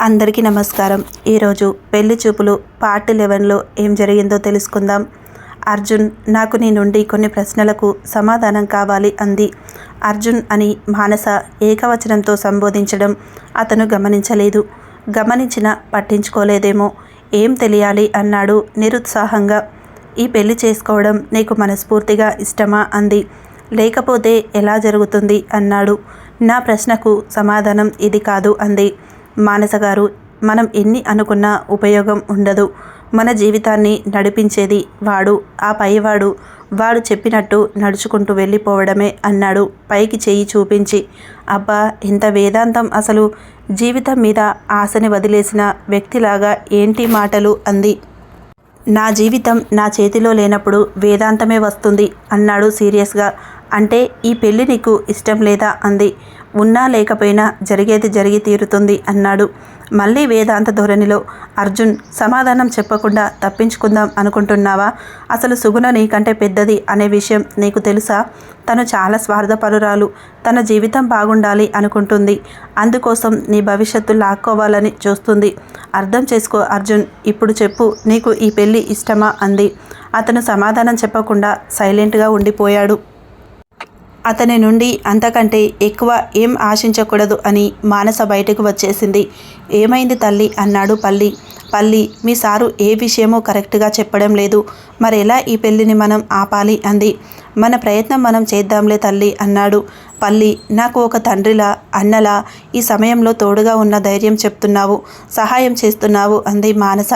అందరికీ నమస్కారం. ఈరోజు పెళ్ళి చూపులు పార్ట్ లెవెన్లో ఏం జరిగిందో తెలుసుకుందాం. అర్జున్ నాకు నీ నుండి కొన్ని ప్రశ్నలకు సమాధానం కావాలి అంది. అర్జున్ అని మానస ఏకవచనంతో సంబోధించడం అతను గమనించలేదు. గమనించిన పట్టించుకోలేదేమో. ఏం తెలియాలి అన్నాడు నిరుత్సాహంగా. ఈ పెళ్ళి చేసుకోవడం నీకు మనస్ఫూర్తిగా ఇష్టమా అంది. లేకపోతే ఎలా జరుగుతుంది అన్నాడు. నా ప్రశ్నకు సమాధానం ఇది కాదు అంది. మానస గారు మనం ఎన్ని అనుకున్నా ఉపయోగం ఉండదు. మన జీవితాన్ని నడిపించేది వాడు ఆ పైవాడు. వాడు చెప్పినట్టు నడుచుకుంటూ వెళ్ళిపోవడమే అన్నాడు పైకి చేయి చూపించి. అబ్బా ఇంత వేదాంతం అసలు. జీవితం మీద ఆశని వదిలేసిన వ్యక్తిలాగా ఏంటి మాటలు అంది. నా జీవితం నా చేతిలో లేనప్పుడు వేదాంతమే వస్తుంది అన్నాడు సీరియస్గా. అంటే ఈ పెళ్ళి నీకు ఇష్టం లేదా అంది. ఉన్నా లేకపోయినా జరిగేది జరిగి తీరుతుంది అన్నాడు. మళ్ళీ వేదాంత ధోరణిలో అర్జున్ సమాధానం చెప్పకుండా తప్పించుకుందాం అనుకుంటున్నావా? అసలు సుగుణ నీకంటే పెద్దది అనే విషయం నీకు తెలుసా? తను చాలా స్వార్థపరురాలు తన జీవితం బాగుండాలి అనుకుంటుంది. అందుకోసం నీ భవిష్యత్తు లాక్కోవాలని చూస్తుంది. అర్థం చేసుకో అర్జున్ ఇప్పుడు చెప్పు నీకు ఈ పెళ్ళి ఇష్టమా? అంది. అతను సమాధానం చెప్పకుండా సైలెంట్గా ఉండిపోయాడు. అతని నుండి అంతకంటే ఎక్కువ ఏం ఆశించకూడదు అని మానస బయటకు వచ్చేసింది. ఏమైంది తల్లి? అన్నాడు పల్లి. పల్లి మీ సారు ఏ విషయమో కరెక్ట్గా చెప్పడం లేదు. మరెలా ఈ పెళ్ళిని మనం ఆపాలి? అంది. మన ప్రయత్నం మనం చేద్దాంలే తల్లి అన్నాడు. పల్లి నాకు ఒక తండ్రిలా అన్నలా ఈ సమయంలో తోడుగా ఉన్న ధైర్యం చెప్తున్నావు సహాయం చేస్తున్నావు అంది మానస.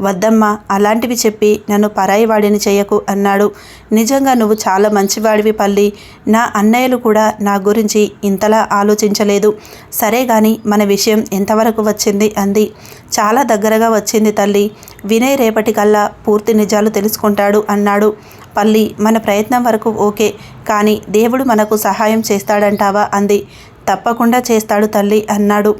వద్దమ్మా అలాంటివి చెప్పి నన్ను పరాయి వాడిని చేయకు అన్నాడు. నిజంగా నువ్వు చాలా మంచివాడివి పల్లి. నా అన్నయ్యలు కూడా నా గురించి ఇంతలా ఆలోచించలేదు. సరే గాని మన విషయం ఎంతవరకు వచ్చింది అంది. చాలా దగ్గరగా వచ్చింది తల్లి. వినయ్ రేపటికల్లా పూర్తి నిజాలు తెలుసుకుంటాడు అన్నాడు. పల్లి మన ప్రయత్నం వరకు ఓకే కానీ దేవుడు మనకు సహాయం చేస్తాడంటావా? అంది. తప్పకుండా చేస్తాడు తల్లి అన్నాడు.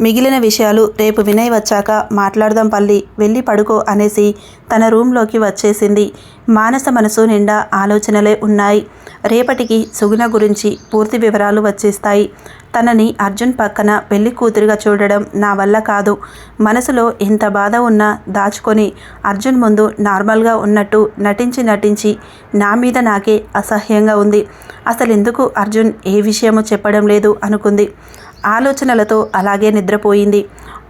మిగిలిన విషయాలు రేపు వినయ్ వచ్చాక మాట్లాడదాం పల్లి వెళ్ళి పడుకో అనేసి తన రూంలోకి వచ్చేసింది. మానస మనసు నిండా ఆలోచనలే ఉన్నాయి. రేపటికి సుగుణ గురించి పూర్తి వివరాలు వచ్చేస్తాయి. తనని అర్జున్ పక్కన పెళ్ళి కూతురుగా చూడడం నా వల్ల కాదు. మనసులో ఎంత బాధ ఉన్నా దాచుకొని అర్జున్ ముందు నార్మల్గా ఉన్నట్టు నటించి నటించి నా మీద నాకే అసహ్యంగా ఉంది. అసలు ఎందుకు అర్జున్ ఏ విషయమో చెప్పడం లేదు అనుకుంది. ఆలోచనలతో అలాగే నిద్రపోయింది.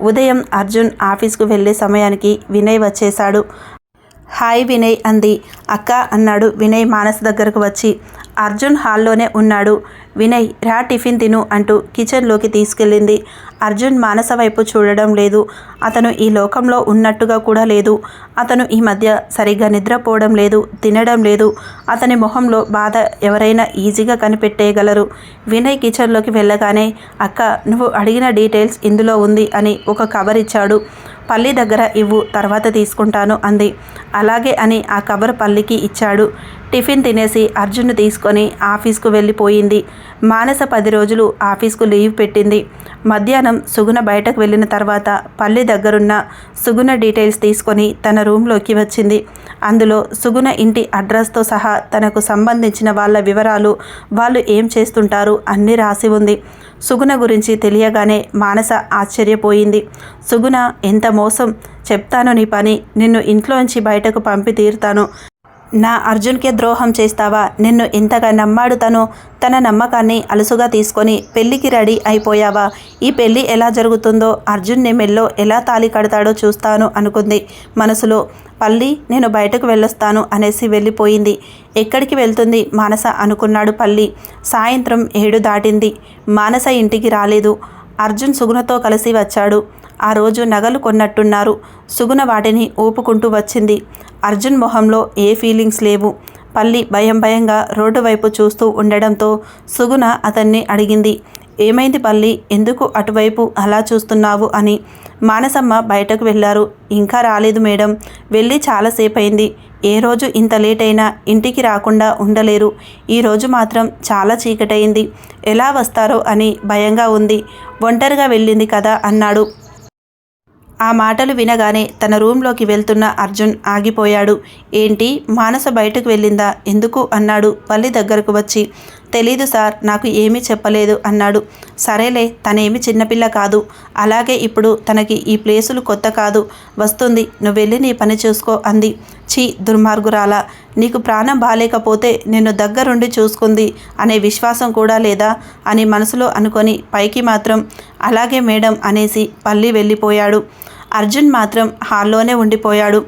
ఉదయం అర్జున్ ఆఫీస్కు వెళ్ళే సమయానికి వినయ్ వచ్చేశాడు. హాయ్ వినయ్ అంది. అక్క అన్నాడు. వినయ్ మానస్ దగ్గరకు వచ్చి. అర్జున్ హాల్లోనే ఉన్నాడు. వినయ్ రా టిఫిన్ తిను అంటూ కిచెన్లోకి తీసుకెళ్ళింది. అర్జున్ మానస వైపు చూడడం లేదు. అతను ఈ లోకంలో ఉన్నట్టుగా కూడా లేదు. అతను ఈ మధ్య సరిగ్గా నిద్రపోవడం లేదు తినడం లేదు. అతని మొహంలో బాధ ఎవరైనా ఈజీగా కనిపెట్టేయగలరు. వినయ్ కిచెన్లోకి వెళ్ళగానే అక్క నువ్వు అడిగిన డీటెయిల్స్ ఇందులో ఉంది అని ఒక కవర్ ఇచ్చాడు. పల్లి దగ్గర ఇవ్వు తర్వాత తీసుకుంటాను అంది. అలాగే అని ఆ కవర్ పల్లికి ఇచ్చాడు. టిఫిన్ తినేసి అర్జున్ను తీసుకొని ఆఫీస్కు వెళ్ళిపోయింది. మానస పది రోజులు ఆఫీస్కు లీవ్ పెట్టింది. మధ్యాహ్నం సుగుణ బయటకు వెళ్ళిన తర్వాత పల్లి దగ్గరున్న సుగుణ డీటెయిల్స్ తీసుకొని తన రూమ్లోకి వచ్చింది. అందులో సుగుణ ఇంటి అడ్రస్తో సహా తనకు సంబంధించిన వాళ్ళ వివరాలు వాళ్ళు ఏం చేస్తుంటారు అన్నీ రాసి ఉంది. సుగుణ గురించి తెలియగానే మానస ఆశ్చర్యపోయింది. సుగుణ ఎంత మోసం? చెప్తాను నీ పని. నిన్ను ఇంట్లోంచి బయటకు పంపి తీరుతాను. నా అర్జున్కే ద్రోహం చేస్తావా? నిన్ను ఇంతగా నమ్మాడు తను. తన నమ్మకాన్ని అలుసుగా తీసుకొని పెళ్ళికి రెడీ అయిపోయావా? ఈ పెళ్ళి ఎలా జరుగుతుందో అర్జున్ నీ మెల్లో ఎలా తాళి కడతాడో చూస్తాను అనుకుంది. మనసులో పల్లి నేను బయటకు వెళ్ళొస్తాను అనేసి వెళ్ళిపోయింది. ఎక్కడికి వెళ్తుంది? మానస అనుకున్నాడు పల్లి. సాయంత్రం ఏడు దాటింది. మానస ఇంటికి రాలేదు. అర్జున్ సుగుణతో కలిసి వచ్చాడు. ఆ రోజు నగలు కొన్నట్టున్నారు. సుగుణ వాటిని ఊపుకుంటూ వచ్చింది. అర్జున్ మొహంలో ఏ ఫీలింగ్స్ లేవు. పల్లి భయం భయంగా రోడ్డు వైపు చూస్తూ ఉండడంతో సుగుణ అతన్ని అడిగింది. ఏమైంది పల్లి? ఎందుకు అటువైపు అలా చూస్తున్నావు అని. మానసమ్మ బయటకు వెళ్ళారు. ఇంకా రాలేదు మేడం. వెళ్ళి చాలాసేపు అయింది ఏ రోజు ఇంత లేట్ అయినా ఇంటికి రాకుండా ఉండలేరు. ఈరోజు మాత్రం చాలా చీకటయింది. ఎలా వస్తారో అని భయంగా ఉంది. ఒంటరిగా వెళ్ళింది కదా అన్నాడు. ఆ మాటలు వినగానే తన రూంలోకి వెళ్తున్న అర్జున్ ఆగిపోయాడు. ఏంటి? మానస బయటకు వెళ్ళిందా? ఎందుకు? అన్నాడు. పల్లి దగ్గరకు వచ్చి. తెలీదు సార్ నాకు ఏమీ చెప్పలేదు అన్నాడు. సరేలే తనేమి చిన్నపిల్ల కాదు. అలాగే ఇప్పుడు తనకి ఈ ప్లేసులు కొత్త కాదు. వస్తుంది నువ్వు వెళ్ళి నీ పని చూసుకో అంది. చీ దుర్మార్గురాలా నీకు ప్రాణం బాలేకపోతే నిన్ను దగ్గరుండి చూసుకుంది అనే విశ్వాసం కూడా లేదా అని మనసులో అనుకొని పైకి మాత్రం అలాగే మేడం అనేసి పల్లి వెళ్ళిపోయాడు. అర్జున్ మాత్రం హాల్లోనే ఉండిపోయాడు.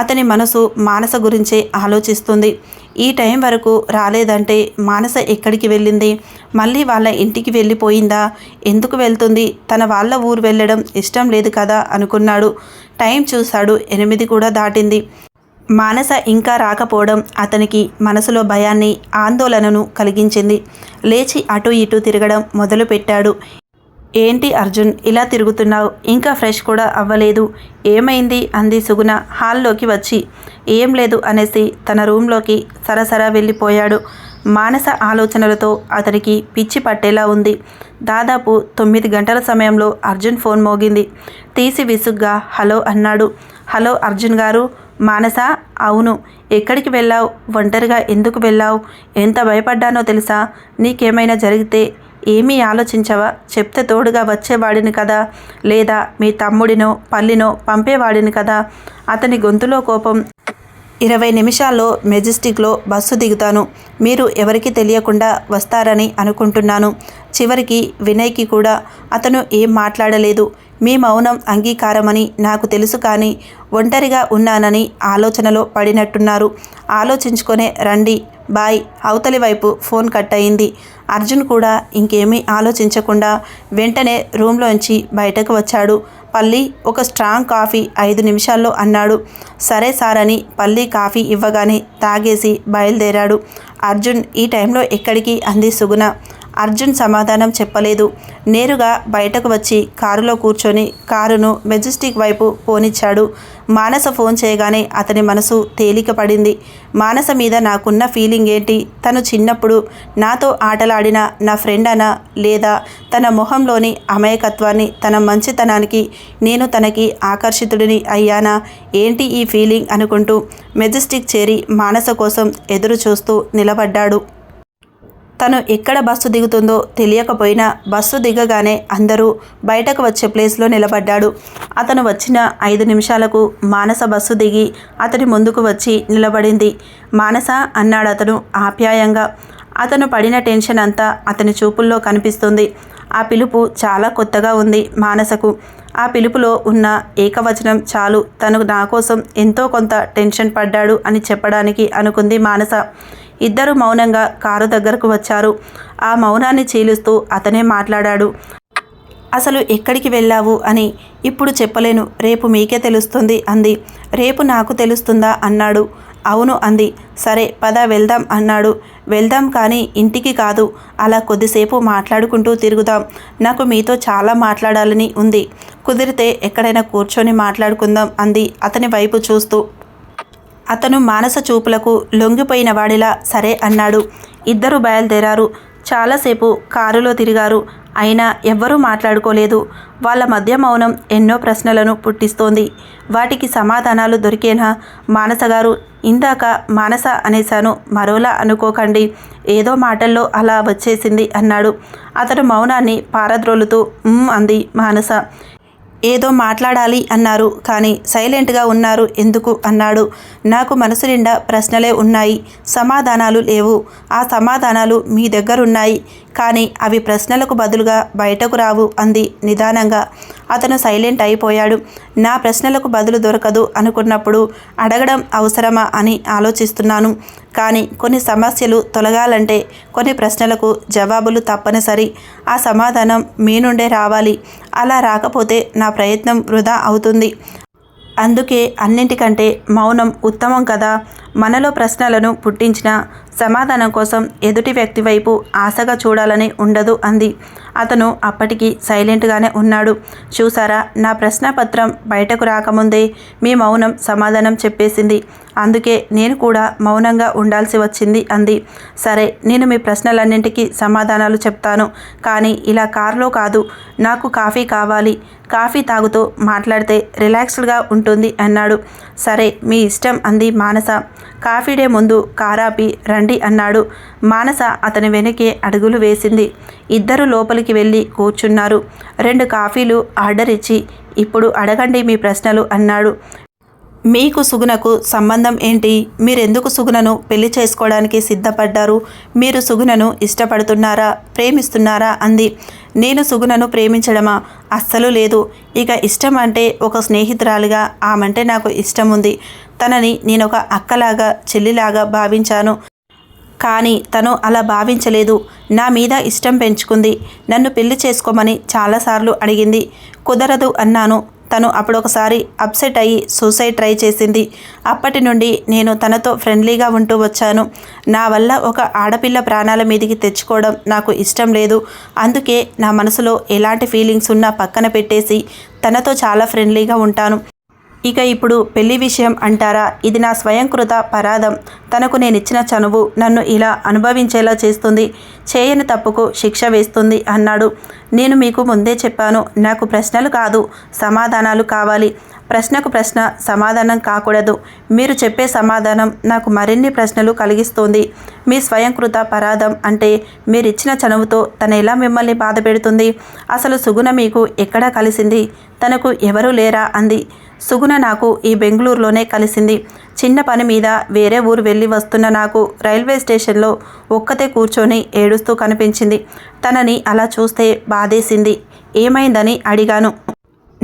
అతని మనసు మానస గురించే ఆలోచిస్తుంది. ఈ టైం వరకు రాలేదంటే మానస ఎక్కడికి వెళ్ళింది? మళ్ళీ వాళ్ళ ఇంటికి వెళ్ళిపోయిందా? ఎందుకు వెళ్తుంది? తన వాళ్ళ ఊరు వెళ్ళడం ఇష్టం లేదు కదా అనుకున్నాడు. టైం చూశాడు ఎనిమిది కూడా దాటింది. మానస ఇంకా రాకపోవడం అతనికి మనసులో భయాన్ని ఆందోళనను కలిగించింది. లేచి అటు ఇటు తిరగడం మొదలుపెట్టాడు. ఏంటి అర్జున్ ఇలా తిరుగుతున్నావు? ఇంకా ఫ్రెష్ కూడా అవ్వలేదు. ఏమైంది? అంది సుగుణ హాల్లోకి వచ్చి. ఏం లేదు అనేసి తన రూంలోకి సరసరా వెళ్ళిపోయాడు. మానస ఆలోచనలతో అతనికి పిచ్చి పట్టేలా ఉంది. దాదాపు తొమ్మిది గంటల సమయంలో అర్జున్ ఫోన్ మోగింది. తీసి విసుగ్గా హలో అన్నాడు. హలో అర్జున్ గారు మానస? అవును. ఎక్కడికి వెళ్ళావు? ఒంటరిగా ఎందుకు వెళ్ళావు? ఎంత భయపడ్డానో తెలుసా? నీకేమైనా జరిగితే ఏమీ ఆలోచించవా? చెప్తే తోడుగా వచ్చేవాడిని కదా? లేదా మీ తమ్ముడినో పల్లినో పంపేవాడిని కదా? అతని గొంతులో కోపం ఇరవై నిమిషాల్లో మెజెస్టిక్లో బస్సు దిగుతాను. మీరు ఎవరికి తెలియకుండా వస్తారని అనుకుంటున్నాను. చివరికి వినయ్కి కూడా అతను ఏం మాట్లాడలేదు. మీ మౌనం అంగీకారమని నాకు తెలుసు కానీ ఒంటరిగా ఉన్నానని ఆలోచనలో పడినట్టున్నారు. ఆలోచించుకొనే రండి బాయ్ అవతలి వైపు ఫోన్ కట్ అయింది. అర్జున్ కూడా ఇంకేమీ ఆలోచించకుండా వెంటనే రూమ్లోంచి బయటకు వచ్చాడు. పల్లి ఒక స్ట్రాంగ్ కాఫీ ఐదు నిమిషాల్లో అన్నాడు. సరే సార్ అని పల్లి కాఫీ ఇవ్వగానే తాగేసి బయలుదేరాడు. అర్జున్ ఈ టైంలో ఎక్కడికి? అంది సుగుణ. అర్జున్ సమాధానం చెప్పలేదు. నేరుగా బయటకు వచ్చి కారులో కూర్చొని కారును మెజెస్టిక్ వైపు పోనిచ్చాడు. మానస ఫోన్ చేయగానే అతని మనసు తేలిక పడింది. మానస మీద నాకున్న ఫీలింగ్ ఏంటి? తను చిన్నప్పుడు నాతో ఆటలాడిన నా ఫ్రెండ్ అనా? లేదా తన మొహంలోని అమాయకత్వాన్ని తన మంచితనానికి నేను తనకి ఆకర్షితుడిని అయ్యానా? ఏంటి ఈ ఫీలింగ్ అనుకుంటూ మెజెస్టిక్ చేరి మానస కోసం ఎదురు చూస్తూ నిలబడ్డాడు. తను ఎక్కడ బస్సు దిగుతుందో తెలియకపోయినా బస్సు దిగగానే అందరూ బయటకు వచ్చే ప్లేస్లో నిలబడ్డాడు. అతను వచ్చిన ఐదు నిమిషాలకు మానస బస్సు దిగి అతని ముందుకు వచ్చి నిలబడింది. మానస అన్నాడు అతను ఆప్యాయంగా. అతను పడిన టెన్షన్ అంతా అతని చూపుల్లో కనిపిస్తుంది. ఆ పిలుపు చాలా కొత్తగా ఉంది మానసకు. ఆ పిలుపులో ఉన్న ఏకవచనం చాలు. తను నా కోసం ఎంతో కొంత టెన్షన్ పడ్డాడు అని చెప్పడానికి అనుకుంది మానస. ఇద్దరు మౌనంగా కారు దగ్గరకు వచ్చారు. ఆ మౌనాన్ని చీలుస్తూ అతనే మాట్లాడాడు. అసలు ఎక్కడికి వెళ్ళావు? అని ఇప్పుడు చెప్పలేను. రేపు మీకే తెలుస్తుంది అంది. రేపు నాకు తెలుస్తుందా? అన్నాడు. అవును అంది. సరే పద వెళ్దాం అన్నాడు. వెళ్దాం కానీ ఇంటికి కాదు. అలా కొద్దిసేపు మాట్లాడుకుంటూ తిరుగుదాం. నాకు మీతో చాలా మాట్లాడాలని ఉంది. కుదిరితే ఎక్కడైనా కూర్చొని మాట్లాడుకుందాం అంది అతని వైపు చూస్తూ. అతను మానస చూపులకు లొంగిపోయిన వాడిలా సరే అన్నాడు. ఇద్దరు బయలుదేరారు. చాలాసేపు కారులో తిరిగారు. అయినా ఎవ్వరూ మాట్లాడుకోలేదు. వాళ్ళ మధ్య మౌనం ఎన్నో ప్రశ్నలను పుట్టిస్తోంది. వాటికి సమాధానాలు దొరికేనా? మానసగారు ఇందాక మానస అనేశాను మరోలా అనుకోకండి. ఏదో మాటల్లో అలా వచ్చేసింది అన్నాడు. అతను మౌనాన్ని పారద్రోలుతూ అంది మానస. ఏదో మాట్లాడాలి అన్నారు. కానీ సైలెంట్గా ఉన్నారు ఎందుకు అన్నాడు. నాకు మనసు నిండా ప్రశ్నలే ఉన్నాయి. సమాధానాలు లేవు. ఆ సమాధానాలు మీ దగ్గరున్నాయి. కానీ అవి ప్రశ్నలకు బదులుగా బయటకు రావు అంది నిదానంగా. అతను సైలెంట్ అయిపోయాడు. నా ప్రశ్నలకు బదులు దొరకదు అనుకున్నప్పుడు అడగడం అవసరమా అని ఆలోచిస్తున్నాను. కానీ కొన్ని సమస్యలు తొలగాలంటే కొన్ని ప్రశ్నలకు జవాబులు తప్పనిసరి. ఆ సమాధానం మీ నుండే రావాలి. అలా రాకపోతే నా ప్రయత్నం వృధా అవుతుంది. అందుకే అన్నింటికంటే మౌనం ఉత్తమం కదా. మనలో ప్రశ్నలను పుట్టించిన సమాధానం కోసం ఎదుటి వ్యక్తి వైపు ఆశగా చూడాలని ఉండదు అంది. అతను అప్పటికి సైలెంట్గానే ఉన్నాడు. చూసారా నా ప్రశ్నపత్రం బయటకు రాకముందే మీ మౌనం సమాధానం చెప్పేసింది. అందుకే నేను కూడా మౌనంగా ఉండాల్సి వచ్చింది అంది. సరే నేను మీ ప్రశ్నలన్నింటికీ సమాధానాలు చెప్తాను. కానీ ఇలా కారులో కాదు నాకు కాఫీ కావాలి. కాఫీ తాగుతూ మాట్లాడితే రిలాక్స్డ్గా ఉంటుంది అన్నాడు. సరే మీ ఇష్టం అంది మానస. కాఫీ డే ముందు కారాపి రండి అన్నాడు. మానస అతని వెనకే అడుగులు వేసింది. ఇద్దరు లోపలికి వెళ్ళి కూర్చున్నారు. రెండు కాఫీలు ఆర్డర్ ఇచ్చి ఇప్పుడు అడగండి మీ ప్రశ్నలు అన్నాడు. మీకు సుగుణకు సంబంధం ఏంటి? మీరెందుకు సుగుణను పెళ్ళి చేసుకోవడానికి సిద్ధపడ్డారు? మీరు సుగుణను ఇష్టపడుతున్నారా? ప్రేమిస్తున్నారా? అంది. నేను సుగుణను ప్రేమించడమా? అస్సలు లేదు. ఇక ఇష్టం అంటే ఒక స్నేహితురాలిగా ఆమంటే నాకు ఇష్టం ఉంది తనని నేను ఒక అక్కలాగా చెల్లిలాగా భావించాను. కానీ తను అలా భావించలేదు. నా మీద ఇష్టం పెంచుకుంది. నన్ను పెళ్ళి చేసుకోమని చాలాసార్లు అడిగింది. కుదరదు అన్నాను. తను అప్పుడొకసారి అప్సెట్ అయ్యి సూసైడ్ ట్రై చేసింది. అప్పటి నుండి నేను తనతో ఫ్రెండ్లీగా ఉంటూ వచ్చాను. నా వల్ల ఒక ఆడపిల్ల ప్రాణాల మీదికి తెచ్చుకోవడం నాకు ఇష్టం లేదు. అందుకే నా మనసులో ఎలాంటి ఫీలింగ్స్ ఉన్నా పక్కన పెట్టేసి తనతో చాలా ఫ్రెండ్లీగా ఉంటాను. ఇక ఇప్పుడు పెళ్ళి విషయం అంటారా? ఇది నా స్వయంకృత పరాధం తనకు నేను ఇచ్చిన చనువు నన్ను ఇలా అనుభవించేలా చేస్తుంది. చేయని తప్పుకు శిక్ష వేస్తుంది అన్నాడు. నేను మీకు ముందే చెప్పాను నాకు ప్రశ్నలు కాదు సమాధానాలు కావాలి. ప్రశ్నకు ప్రశ్న సమాధానం కాకూడదు. మీరు చెప్పే సమాధానం నాకు మరిన్ని ప్రశ్నలు కలిగిస్తుంది. మీ స్వయంకృత పరాధం అంటే మీరిచ్చిన చనువుతో తన ఎలా మిమ్మల్ని బాధ పెడుతుంది? అసలు సుగుణ మీకు ఎక్కడా కలిసింది? తనకు ఎవరూ లేరా? అంది. సుగుణ నాకు ఈ బెంగళూరులోనే కలిసింది. చిన్న పని మీద వేరే ఊరు వెళ్ళి వస్తున్న నాకు రైల్వే స్టేషన్లో ఒక్కతే కూర్చొని ఏడుస్తూ కనిపించింది. తనని అలా చూస్తే బాధేసింది. ఏమైందని అడిగాను.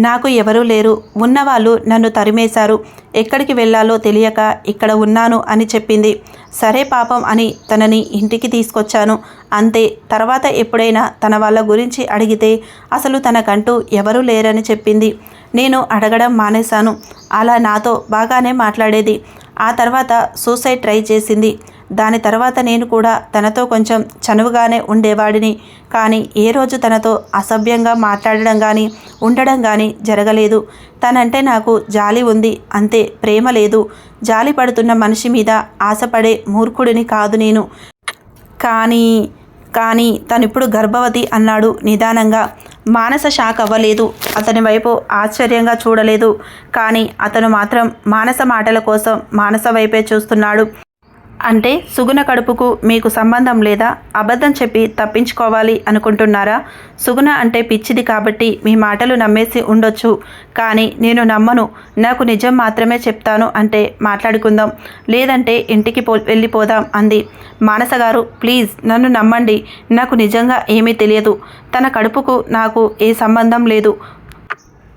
నాకు ఎవరూ లేరు. ఉన్నవాళ్ళు నన్ను తరిమేశారు. ఎక్కడికి వెళ్ళాలో తెలియక ఇక్కడ ఉన్నాను అని చెప్పింది. సరే పాపం అని తనని ఇంటికి తీసుకొచ్చాను. అంతే. తర్వాత ఎప్పుడైనా తన వాళ్ళ గురించి అడిగితే అసలు తనకంటూ ఎవరూ లేరని చెప్పింది. నేను అడగడం మానేశాను. అలా నాతో బాగానే మాట్లాడేది. ఆ తర్వాత సూసైడ్ ట్రై చేసింది. దాని తర్వాత నేను కూడా తనతో కొంచెం చనువుగానే ఉండేవాడిని. కానీ ఏ రోజు తనతో అసభ్యంగా మాట్లాడడం కానీ ఉండడం కానీ జరగలేదు. తనంటే నాకు జాలి ఉంది అంతే ప్రేమ లేదు. జాలి పడుతున్న మనిషి మీద ఆశపడే మూర్ఖుడిని కాదు నేను. కానీ కానీ తనిప్పుడు గర్భవతి అన్నాడు నిదానంగా. మానస షాక్ అవ్వలేదు. అతని వైపు ఆశ్చర్యంగా చూడలేదు. కానీ అతను మాత్రం మానస మాటల కోసం మానస వైపే చూస్తున్నాడు. అంటే సుగుణ కడుపుకు మీకు సంబంధం లేదా అబద్ధం చెప్పి తప్పించుకోవాలి అనుకుంటున్నారా? సుగుణ అంటే పిచ్చిది కాబట్టి మీ మాటలు నమ్మేసి ఉండొచ్చు. కానీ నేను నమ్మను. నాకు నిజం మాత్రమే చెప్తాను అంటే మాట్లాడుకుందాం. లేదంటే ఇంటికి పో వెళ్ళిపోదాం అంది. మానస గారు ప్లీజ్ నన్ను నమ్మండి. నాకు నిజంగా ఏమీ తెలియదు. తన కడుపుకు నాకు ఏ సంబంధం లేదు.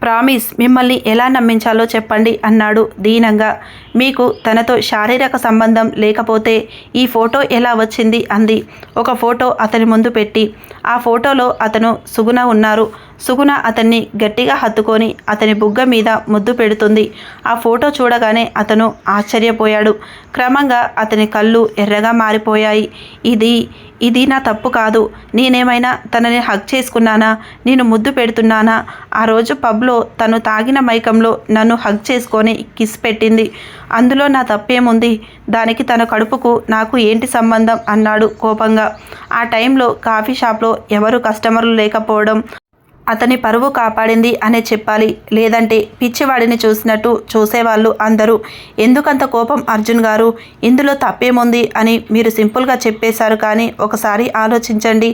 ప్రామిస్ మిమ్మల్ని ఎలా నమ్మించాలో చెప్పండి అన్నాడు దీనంగా. మీకు తనతో శారీరక సంబంధం లేకపోతే ఈ ఫోటో ఎలా వచ్చింది అంది. ఒక ఫోటో అతని ముందు పెట్టి ఆ ఫోటోలో అతను సుగుణ ఉన్నారు. సుగుణ అతన్ని గట్టిగా హత్తుకొని అతని బుగ్గ మీద ముద్దు పెడుతుంది. ఆ ఫోటో చూడగానే అతను ఆశ్చర్యపోయాడు. క్రమంగా అతని కళ్ళు ఎర్రగా మారిపోయాయి. ఇది ఇది నా తప్పు కాదు. నేనేమైనా తనని హక్ చేసుకున్నానా? నేను ముద్దు పెడుతున్నానా? ఆ రోజు పబ్లో తను తాగిన మైకంలో నన్ను హగ్ చేసుకొని కిస్ పెట్టింది. అందులో నా తప్పేముంది? దానికి తన కడుపుకు నాకు ఏంటి సంబంధం? అన్నాడు కోపంగా. ఆ టైంలో కాఫీ షాప్లో ఎవరు కస్టమర్లు లేకపోవడం అతని పరువు కాపాడింది అనే చెప్పాలి. లేదంటే పిచ్చివాడిని చూసినట్టు చూసేవాళ్ళు అందరూ. ఎందుకంత కోపం అర్జున్ గారు? ఇందులో తప్పేముంది అని మీరు సింపుల్గా చెప్పేశారు కానీ ఒకసారి ఆలోచించండి.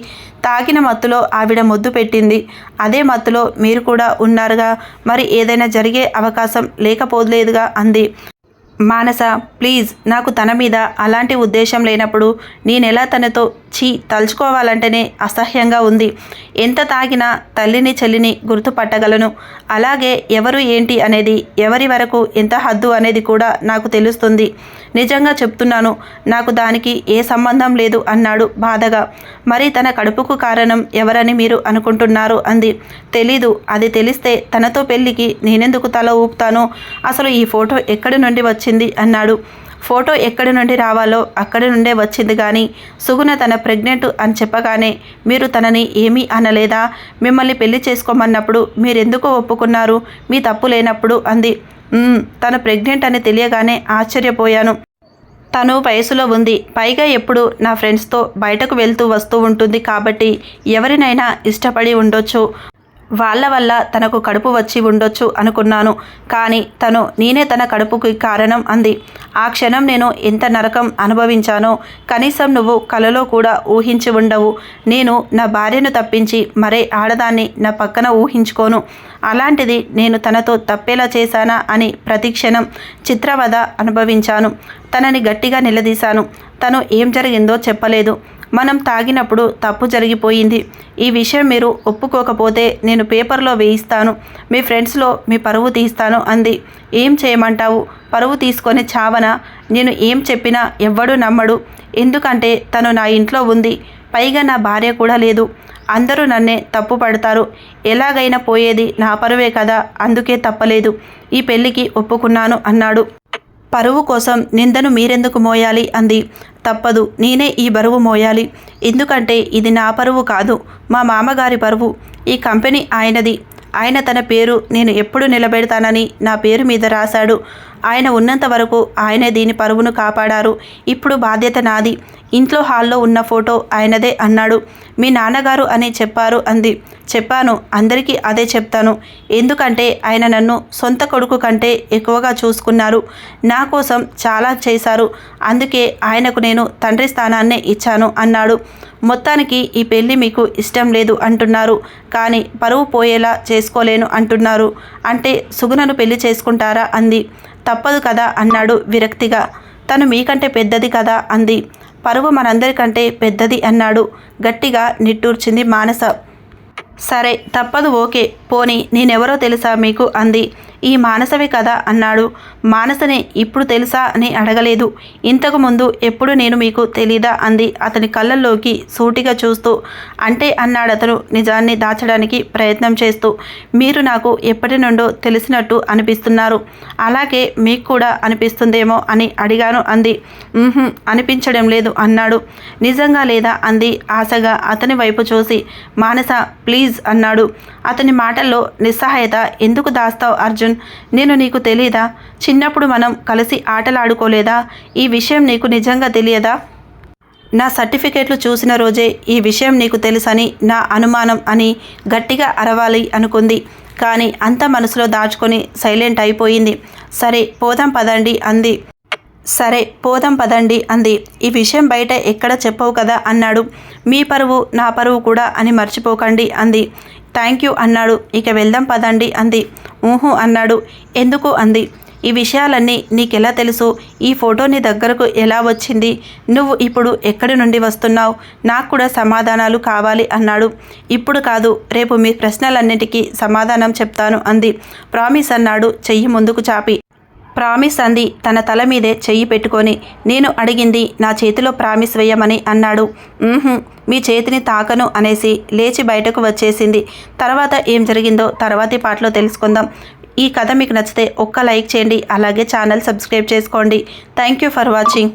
తాగిన మత్తులో ఆవిడ ముద్దు పెట్టింది. అదే మత్తులో మీరు కూడా ఉన్నారుగా. మరి ఏదైనా జరిగే అవకాశం లేకపోలేదుగా అంది. మానస ప్లీజ్ నాకు తన మీద అలాంటి ఉద్దేశం లేనప్పుడు నేనెలా తనతో చీ తలుచుకోవాలంటేనే అసహ్యంగా ఉంది. ఎంత తాగినా తల్లిని చెల్లిని గుర్తుపట్టగలను. అలాగే ఎవరు ఏంటి అనేది ఎవరి వరకు ఎంత హద్దు అనేది కూడా నాకు తెలుస్తుంది. నిజంగా చెప్తున్నాను నాకు దానికి ఏ సంబంధం లేదు అన్నాడు బాధగా. మరి తన కడుపుకు కారణం ఎవరని మీరు అనుకుంటున్నారు అంది. తెలీదు అది తెలిస్తే తనతో పెళ్ళికి నేనెందుకు తల ఊపుతాను అసలు ఈ ఫోటో ఎక్కడి నుండి వచ్చింది అన్నాడు. ఫోటో ఎక్కడి నుండి రావాలో అక్కడి నుండే వచ్చింది కానీ సుగుణ తన ప్రెగ్నెంట్ అని చెప్పగానే మీరు తనని ఏమీ అనలేదా? మిమ్మల్ని పెళ్ళి చేసుకోమన్నప్పుడు మీరెందుకు ఒప్పుకున్నారు? మీ తప్పు లేనప్పుడు అంది. తను ప్రెగ్నెంట్ అని తెలియగానే ఆశ్చర్యపోయాను. తను వయసులో ఉంది. పైగా ఎప్పుడు నా ఫ్రెండ్స్తో బయటకు వెళ్తూ వస్తూ ఉంటుంది కాబట్టి ఎవరినైనా ఇష్టపడి ఉండొచ్చు. వాళ్ళ వల్ల తనకు కడుపు వచ్చి ఉండొచ్చు అనుకున్నాను. కానీ తను నేనే తన కడుపుకి కారణం అంది. ఆ క్షణం నేను ఎంత నరకం అనుభవించానో కనీసం నువ్వు కలలో కూడా ఊహించి ఉండవు. నేను నా భార్యను తప్పించి మరే ఆడదాన్ని నా పక్కన ఊహించుకోను. అలాంటిది నేను తనతో తప్పేలా చేశానా అని ప్రతిక్షణం చిత్రవద అనుభవించాను. తనని గట్టిగా నిలదీశాను. తను ఏం జరిగిందో చెప్పలేదు. మనం తాగినప్పుడు తప్పు జరిగిపోయింది. ఈ విషయం మీరు ఒప్పుకోకపోతే నేను పేపర్లో వేయిస్తాను. మీ ఫ్రెండ్స్లో మీ పరువు తీస్తాను అంది. ఏం చేయమంటావు? పరువు తీసుకొని చావన? నేను ఏం చెప్పినా ఎవ్వడు నమ్మడు. ఎందుకంటే తను నా ఇంట్లో ఉంది. పైగా నా భార్య కూడా లేదు. అందరూ నన్నే తప్పు పడతారు. ఎలాగైనా పోయేది నా పరువే కదా అందుకే తప్పలేదు. ఈ పెళ్ళికి ఒప్పుకున్నాను అన్నాడు. పరువు కోసం నిందను మీరెందుకు మోయాలి? అంది. తప్పదు నేనే ఈ బరువు మోయాలి. ఎందుకంటే ఇది నా పరువు కాదు మా మామగారి పరువు. ఈ కంపెనీ ఆయనది. ఆయన తన పేరు నేను ఎప్పుడు నిలబెడతానని నా పేరు మీద రాశాడు. ఆయన ఉన్నంత వరకు ఆయనే దీని పరువును కాపాడారు. ఇప్పుడు బాధ్యత నాది. ఇంట్లో హాల్లో ఉన్న ఫోటో ఆయనదే అన్నాడు. మీ నాన్నగారు అని చెప్పారు అంది. చెప్పాను. అందరికీ అదే చెప్తాను. ఎందుకంటే ఆయన నన్ను సొంత కొడుకు కంటే ఎక్కువగా చూసుకున్నారు. నా కోసం చాలా చేశారు. అందుకే ఆయనకు నేను తండ్రి స్థానాన్నే ఇచ్చాను అన్నాడు. మొత్తానికి ఈ పెళ్ళి మీకు ఇష్టం లేదు అంటున్నారు. కానీ పరువు పోయేలా చేసుకోలేను అంటున్నారు. అంటే సుగుణను పెళ్ళి చేసుకుంటారా అంది. తప్పదు కదా అన్నాడు విరక్తిగా. తను మీకంటే పెద్దది కదా అంది. పరువు మనందరికంటే పెద్దది అన్నాడు. గట్టిగా నిట్టూర్చింది మానస. సరే తప్పదు ఓకే పోని నేనెవరో తెలుసా మీకు అంది. ఈ మానసవే కదా అన్నాడు. మానసనే ఇప్పుడు తెలుసా అని అడగలేదు. ఇంతకు ముందు ఎప్పుడు నేను మీకు తెలీదా అంది. అతని కళ్ళల్లోకి సూటిగా చూస్తూ అంటే అన్నాడు అతను నిజాన్ని దాచడానికి ప్రయత్నం చేస్తూ మీరు నాకు ఎప్పటి నుండో తెలిసినట్టు అనిపిస్తున్నారు. అలాగే మీకు కూడా అనిపిస్తుందేమో అని అడిగాను అంది. అనిపించడం లేదు అన్నాడు. నిజంగా లేదా అంది. ఆశగా అతని వైపు చూసి మానస ప్లీజ్ అన్నాడు. అతని మాటల్లో నిస్సహాయత ఎందుకు దాస్తావు అర్జున్? నేను నీకు తెలియదా చిన్నప్పుడు మనం కలిసి ఆటలాడుకోలేదా? ఈ విషయం నీకు నిజంగా తెలియదా? నా సర్టిఫికేట్లు చూసిన రోజే ఈ విషయం నీకు తెలుసని నా అనుమానం అని గట్టిగా అరవాలి అనుకుంది. కానీ అంత మనసులో దాచుకొని సైలెంట్ అయిపోయింది. సరే పోదాం పదండి అంది. సరే పోదాం పదండి అంది. ఈ విషయం బయట ఎక్కడ చెప్పవు కదా అన్నాడు. మీ పరువు నా పరువు కూడా అని మర్చిపోకండి అంది. థ్యాంక్ యూ అన్నాడు. ఇక వెళ్దాం పదండి అంది. ఊహు అన్నాడు. ఎందుకు అంది. ఈ విషయాలన్నీ నీకెలా తెలుసు? ఈ ఫోటో నీ దగ్గరకు ఎలా వచ్చింది? నువ్వు ఇప్పుడు ఎక్కడి నుండి వస్తున్నావు? నాకు కూడా సమాధానాలు కావాలి అన్నాడు. ఇప్పుడు కాదు రేపు మీ ప్రశ్నలన్నిటికీ సమాధానం చెప్తాను అంది. ప్రామిస్ అన్నాడు చెయ్యి ముందుకు చాపి. ప్రామిస్ అంది తన తల మీదే చెయ్యి పెట్టుకొని. నేను అడిగింది నా చేతిలో ప్రామిస్ వేయమని అన్నాడు. మీ చేతిని తాకను అనేసి లేచి బయటకు వచ్చేసింది. తర్వాత ఏం జరిగిందో తర్వాతి పాటలో తెలుసుకుందాం. ఈ కథ మీకు నచ్చితే ఒక్క లైక్ చేయండి అలాగే ఛానల్ సబ్స్క్రైబ్ చేసుకోండి. Thank you for watching.